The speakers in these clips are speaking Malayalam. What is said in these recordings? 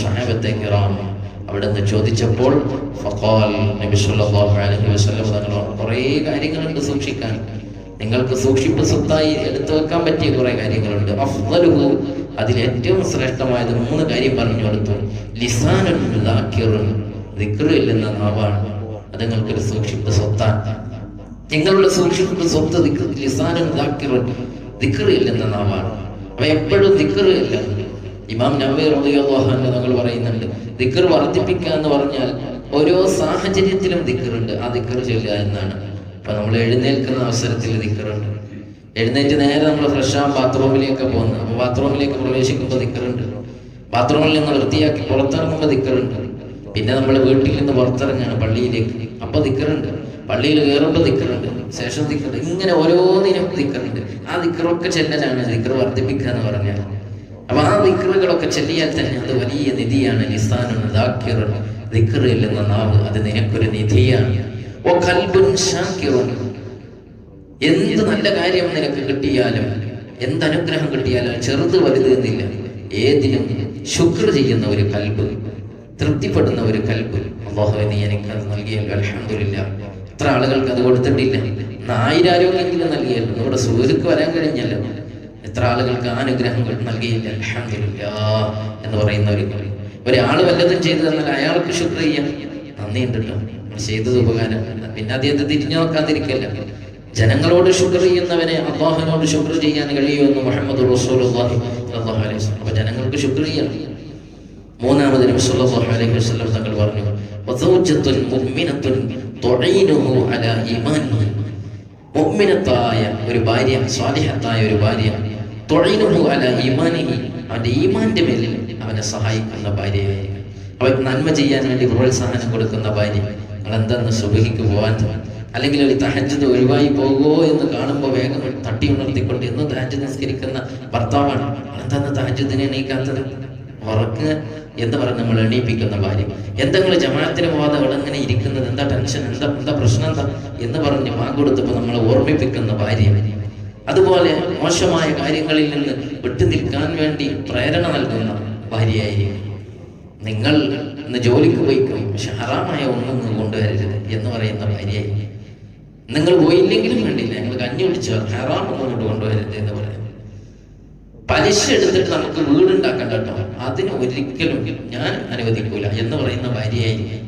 സഹാബത്തെ കിറാം അവിടെ നിന്ന് ചോദിച്ചപ്പോൾ ഫഖാൽ നബി സല്ലല്ലാഹു അലൈഹി വസല്ലം തങ്ങൾ കുറേ കാര്യങ്ങളുണ്ട് സൂക്ഷിക്കാൻ. നിങ്ങൾക്ക് സൂക്ഷിപ്പ് സ്വത്തായി എടുത്തു വെക്കാൻ പറ്റിയ കുറേ കാര്യങ്ങളുണ്ട്. അഫ്ദലുഹു അതിൽ ഏറ്റവും ശ്രേഷ്ഠമായത് മൂന്ന് കാര്യം പറഞ്ഞു കൊടുത്തു. ലിസാനുൻ ദാക്കിറുൻ ദിക്റിൽ എന്ന നാവാണ്. അത് നിങ്ങൾക്കൊരു സൂക്ഷിപ്പ് സ്വത്താണ് നിങ്ങളുടെ സൂക്ഷിപ്പ് സ്വത്ത് ലിസാനുൻ ദാക്കിറുൻ ദിക്റിൽ എന്ന നാവാണ്. അവ എപ്പോഴും ദിക്റില്ല ഇമാം നബി അൻഹു തങ്ങൾ പറയുന്നുണ്ട്. ദിക്കർ വർദ്ധിപ്പിക്കുക എന്ന് പറഞ്ഞാൽ ഓരോ സാഹചര്യത്തിലും ദിക്കറുണ്ട് ആ ദിക്കർ ചൊല്ലുക എന്നാണ്. അപ്പൊ നമ്മൾ എഴുന്നേൽക്കുന്ന അവസരത്തിൽ ദിക്കറുണ്ട് എഴുന്നേറ്റ് നേരെ നമ്മൾ ഫ്രഷ് ബാത്റൂമിലേക്ക് പോകുന്നത് അപ്പൊ ബാത്റൂമിലേക്ക് പ്രവേശിക്കുമ്പോൾ ദിക്കറുണ്ട് ബാത്റൂമിൽ നിന്ന് വൃത്തിയാക്കി പുറത്തിറങ്ങുമ്പോൾ ദിക്കറുണ്ട് പിന്നെ നമ്മൾ വീട്ടിൽ നിന്ന് പുറത്തിറങ്ങാണ് പള്ളിയിലേക്ക്. അപ്പൊ ദിക്കറുണ്ട് പള്ളിയിൽ കയറുമ്പോൾ ദിക്കറുണ്ട് ശേഷം ദിക്കറുണ്ട് ഇങ്ങനെ ഓരോന്നിനും ദിക്കറുണ്ട് ആ ദിക്കറൊക്കെ ചെല്ലലാണ് ദിക്കർ വർദ്ധിപ്പിക്കുക എന്ന് പറഞ്ഞാൽ. അപ്പൊ ആ ദിക്റുകളൊക്കെ ചെല്ലിയാൽ തന്നെ അത് വലിയ നിധിയാണ്. ലിസാനുൻ ദാക്കിറുൻ ദിക്റിൽ എന്ന നാവ് അത് നിനക്കൊരു നിധിയാണ്. ഓ കൽബുൻ ഷാക്കിറുൻ എന്ത് നല്ല കാര്യം നിനക്ക് കിട്ടിയാലും എന്ത് അനുഗ്രഹം കിട്ടിയാലും ചെറുത് വലുത് എന്നില്ല. ഏതിനും ശുക്ർ ചെയ്യുന്ന ഒരു കൽബ് തൃപ്തിപ്പെടുന്ന ഒരു കൽബ്. അള്ളാഹുവെ നീ അത് നൽകിയല്ലോ അലഹമില്ല ആളുകൾക്ക് അത് കൊടുത്തിട്ടില്ല. ആയിരം ആരോഗ്യമെങ്കിലും നൽകിയല്ലോ നമ്മുടെ സൂര്യക്ക് വരാൻ കഴിഞ്ഞല്ലോ. എത്ര ആളുകൾക്ക് അനുഗ്രഹങ്ങൾ നൽകിയില്ല അലഹമില്ല എന്ന് പറയുന്ന ഒരു ഒരാൾ വല്ലതും ചെയ്തു തന്നാൽ അയാൾക്ക് ശുക്ർ ചെയ്യാം നന്ദിയുണ്ട് കേട്ടോ നമ്മൾ ചെയ്തത് ഉപകാരം. പിന്നെ അദ്ദേഹത്തെ തിരിഞ്ഞു നോക്കാതിരിക്കല്ല. ജനങ്ങളോട് ശുക്ർ ചെയ്യുന്നവനെ അള്ളാഹുനോട് ശുക്ർ ചെയ്യാൻ കഴിയുമെന്ന് മുഹമ്മദ് റസൂലുള്ളാഹി അലൈഹി അപ്പോൾ ജനങ്ങൾക്ക് ശുക്ർ ചെയ്യണം മൂന്നാമത് സല്ലല്ലാഹു അലൈഹി വസല്ലം തങ്ങൾ പറഞ്ഞു വസൗജത്തുൻ അലാ ഈമാനിഹി ഒരു ഭാര്യ സ്വാലിഹത്തായ ഒരു ഭാര്യ അവന്റെ ഈമാന്റെ മേലിൽ അവനെ സഹായിക്കുന്ന ഭാര്യയായിരിക്കും. അവർക്ക് നന്മ ചെയ്യാൻ വേണ്ടി പ്രോത്സാഹനം കൊടുക്കുന്ന ഭാര്യ. നിങ്ങൾ എന്തെന്ന് സുബഹിക്ക് പോവാൻ അല്ലെങ്കിൽ ഒരു തഹജത് ഒഴിവായി പോകുമോ എന്ന് കാണുമ്പോൾ വേഗം തട്ടി ഉണർത്തിക്കൊണ്ട് എന്നും തഹജ് നിസ്കരിക്കുന്ന ഭർത്താവാണ്. എന്താണ് തഹജ്ജുദിനെ എണീക്കാത്തത്? ഉറക്ക് എന്ന് പറഞ്ഞ് നമ്മൾ എണീപ്പിക്കുന്ന ഭാര്യ. എന്തെങ്കിലും ജമാഅത്തിന് പോവാതെ എങ്ങനെ ഇരിക്കുന്നത്? എന്താ ടെൻഷൻ? എന്താ എന്താ പ്രശ്നം? എന്താ? എന്ന് പറഞ്ഞ് വാക്ക് കൊടുത്തപ്പോൾ നമ്മളെ ഓർമ്മിപ്പിക്കുന്ന ഭാര്യ. അതുപോലെ മോശമായ കാര്യങ്ങളിൽ നിന്ന് വിട്ടു നിൽക്കാൻ വേണ്ടി പ്രേരണ നൽകുന്ന ഭാര്യയായിരിക്കും. നിങ്ങൾ ഇന്ന് ജോലിക്ക് പോയിക്കും പക്ഷെ ഹറാമായ ഒന്നും നിങ്ങൾ കൊണ്ടുവരരുത് എന്ന് പറയുന്ന ഭാര്യയായിരിക്കും. നിങ്ങൾ പോയില്ലെങ്കിലും വേണ്ടില്ല ഞങ്ങൾ കഞ്ഞി കുടിച്ചോ ഹറാം ഒന്നും കൊണ്ട് കൊണ്ടുവരരുത് എന്ന് പറയാം പലിശ എടുത്തിട്ട് നമുക്ക് വീടുണ്ടാക്കണ്ട കേട്ടോ. അതിന് ഒരിക്കലും ഞാൻ അനുവദിക്കൂല എന്ന് പറയുന്ന ഭാര്യയായിരിക്കും.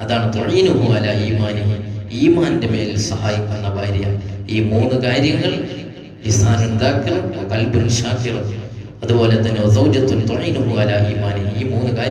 അതാണ് തൊഴീനുഹുമല ഈമാനി. ഈമാന്റെ മേൽ സഹായിക്കുന്ന ഭാര്യ. ഈ മൂന്ന് കാര്യങ്ങൾ ലിസാനുണ്ടാക്കലും കൽബുൻ ഷാക്കിറും അതുപോലെ തന്നെ സൗജത്തുൻ തൊഴീനുഹു അല ഈമാനി ഈ മൂന്ന് കാര്യം